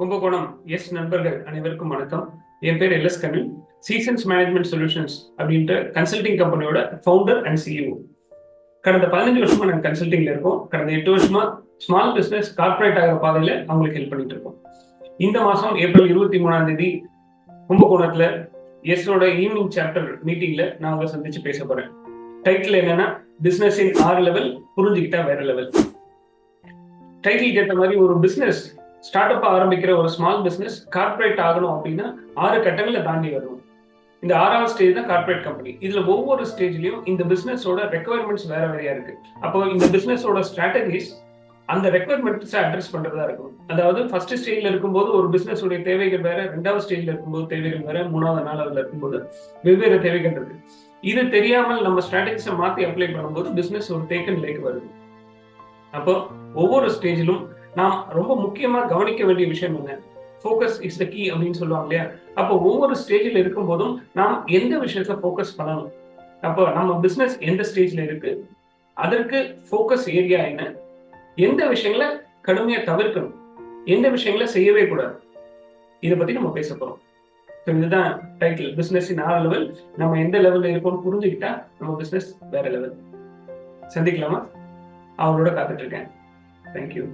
Kumbakonam. S நண்பர்கள் அனைவருக்கும் வணக்கம். என் பேர் L S Kamil seasons management solutions அப்படின்ற கன்சல்டிங் கம்பெனியோட ஃபவுண்டர் அண்ட் சிஇஓ கடந்த பதினஞ்சு வருஷமா நாங்கள் கன்சல்டிங்ல இருக்கோம். கடந்த எட்டு வருஷமா ஸ்மால் பிசினஸ் கார்பரேட் ஆகிற பாதையில அவங்களுக்கு ஹெல்ப் பண்ணிட்டு இருக்கோம். இந்த மாசம் ஏப்ரல் இருபத்தி மூணாம் தேதி கும்பகோணத்துல எஸ்ஸோட ஈவினிங் சாப்டர் மீட்டிங்ல நான் உங்களை சந்திச்சு பேச போறேன். டைட்டில் என்னன்னா பிசினஸின் ஆறு லெவல் புரிஞ்சுக்கிட்டா வேற லெவல் டைட்டில் ஏற்ற மாதிரி ஒரு பிசினஸ் ஸ்டார்ட் அப் ஆரம்பிக்கிற ஒரு ஸ்மால் பிசினஸ் கார்பரேட் ஆகணும் அப்படின்னா ஆறு கட்டங்களை தாண்டி வரணும் இந்த ஆறாவது ஸ்டேஜ் தான் கார்பரேட் கம்பெனி இதுல ஒவ்வொரு ஸ்டேஜ்லயும் இந்த பிசினஸோட ரெக்குவயர்மெண்ட்ஸ் வேற வேறையா இருக்கு. அப்போ இந்த பிசினஸோட ஸ்ட்ராட்டஜிஸ் அந்த ரெக்குவயர்மெண்ட்ஸை அட்ரஸ் பண்றதா இருக்கும் அதாவது ஃபர்ஸ்ட் ஸ்டேஜ்ல இருக்கும்போது ஒரு பிசினஸ் உடைய தேவைகள் வேற ரெண்டாவது ஸ்டேஜ்ல இருக்கும்போது தேவைகள் வேற மூணாவது நாலாவதுல இருக்கும்போது வெவ்வேறு தேவைகள் இருக்கு. இது தெரியாமல் நம்ம ஸ்ட்ராட்டஜிஸை மாத்தி அப்ளை பண்ணும்போது பிசினஸ் ஒரு தேக்கன் நிலைக்கு வருது. அப்போ ஒவ்வொரு ஸ்டேஜிலும் நாம் ரொம்ப முக்கியமா கவனிக்க வேண்டிய விஷயம் என்ன? ஃபோக்கஸ் இஸ் த கீ அப்படின்னு சொல்லுவாங்க இல்லையா? அப்போ ஒவ்வொரு ஸ்டேஜில் இருக்கும் போதும் நாம் எந்த விஷயத்துல ஃபோக்கஸ் பண்ணணும்? அப்போ நம்ம பிசினஸ் எந்த ஸ்டேஜ்ல இருக்கு? அதற்கு ஃபோக்கஸ் ஏரியா என்ன? எந்த விஷயங்களை கடுமையா தவிர்க்கணும்? எந்த விஷயங்களை செய்யவே கூடாது? இதை பத்தி நம்ம பேச போறோம். இதுதான் டைட்டில் பிசினஸ் இன் லெவல் நம்ம எந்த லெவல்ல இருக்கோம்னு புரிஞ்சுக்கிட்டா நம்ம பிசினஸ் வேற லெவல் சந்திக்கலாமா? அவரோட காத்துட்டு இருக்கேன். தேங்க்யூ